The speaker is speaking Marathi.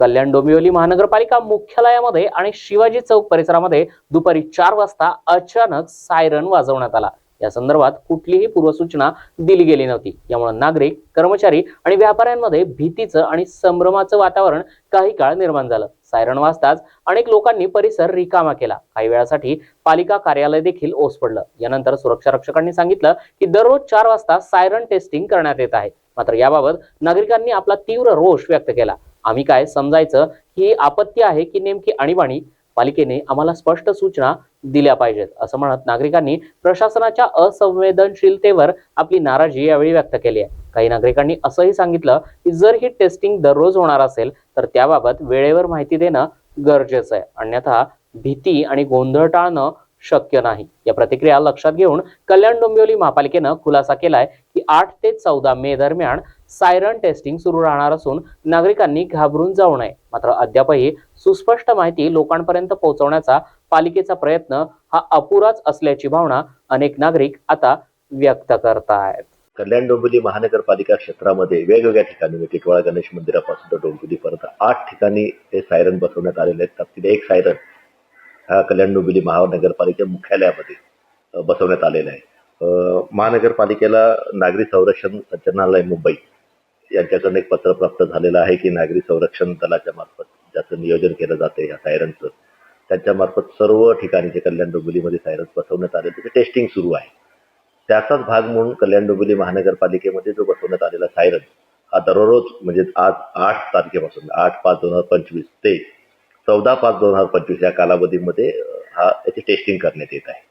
कल्याण डोंबिवली महानगरपालिका मुख्यालयामध्ये आणि शिवाजी चौक परिसरामध्ये दुपारी चार वाजता अचानक सायरन वाजवण्यात आला. या संदर्भात कुठलीही पूर्वसूचना दिली गेली नव्हती. यामुळे नागरिक कर्मचारी आणि व्यापाऱ्यांमध्ये भीतीचं आणि संभ्रमाचं वातावरण काही काळ निर्माण झालं. सायरन वाजताच अनेक लोकांनी परिसर रिकामा केला. काही वेळासाठी पालिका कार्यालय देखील ओस पडलं. यानंतर सुरक्षा रक्षकांनी सांगितलं की दररोज चार वाजता सायरन टेस्टिंग करण्यात येत आहे. मात्र याबाबत नागरिकांनी आपला तीव्र रोष व्यक्त केला. आम्ही काय समजायचं ही आपत्ती आहे की नेमकी आणीबाणी? पालिकेने आम्हाला स्पष्ट सूचना दिल्या पाहिजेत असं म्हणत नागरिकांनी प्रशासनाच्या असंवेदनशीलतेवर आपली नाराजी यावेळी व्यक्त केली आहे. काही नागरिकांनी असंही सांगितलं की जर ही टेस्टिंग दररोज होणार असेल तर त्याबाबत वेळेवर माहिती देणं गरजेचं आहे. अन्यथा भीती आणि गोंधळ टाळणं शक्य नाही. या प्रतिक्रिया लक्षात घेऊन कल्याण डोंबिवली महापालिकेनं खुलासा केलाय की आठ ते चौदा मे दरम्यान सायरन टेस्टिंग सुरू राहणार असून नागरिकांनी घाबरून जाऊ नये. मात्र अद्यापही सुस्पष्ट माहिती लोकांपर्यंत पोहोचवण्याचा पालिकेचा प्रयत्न हा अपुराच असल्याची भावना अनेक नागरिक आता व्यक्त करतायत. कल्याण डोंबिवली महानगरपालिका क्षेत्रामध्ये वेगवेगळ्या ठिकाणी म्हणजे टिटवाळा गणेश मंदिरापासून तर डोंबिवलीपर्यंत आठ ठिकाणी हे सायरन बसवण्यात आलेले आहेत. त्यातील एक सायरन हा कल्याण डोंबिवली महानगरपालिका मुख्यालयामध्ये बसवण्यात आलेला आहे. महानगरपालिकेला नागरी संरक्षण संचालनालय मुंबई यांच्याकडून एक पत्र प्राप्त झालेलं आहे की नागरी संरक्षण दलाच्या मार्फत ज्याचं नियोजन केलं जाते या सायरनचं त्यांच्या मार्फत सर्व ठिकाणी जे कल्याण डोंबिवलीमध्ये सायरन्स बसवण्यात आले त्याचे टेस्टिंग सुरू आहे. त्याचाच भाग म्हणून कल्याण डोंबिवली महानगरपालिकेमध्ये जो बसवण्यात आलेला सायरन हा दररोज म्हणजे आज आठ तारखेपासून आठ पाच दोन हजार पंचवीस ते चौदा पाच दोन हजार पंचवीस या कालावधीमध्ये हा याची टेस्टिंग करण्यात येत आहे.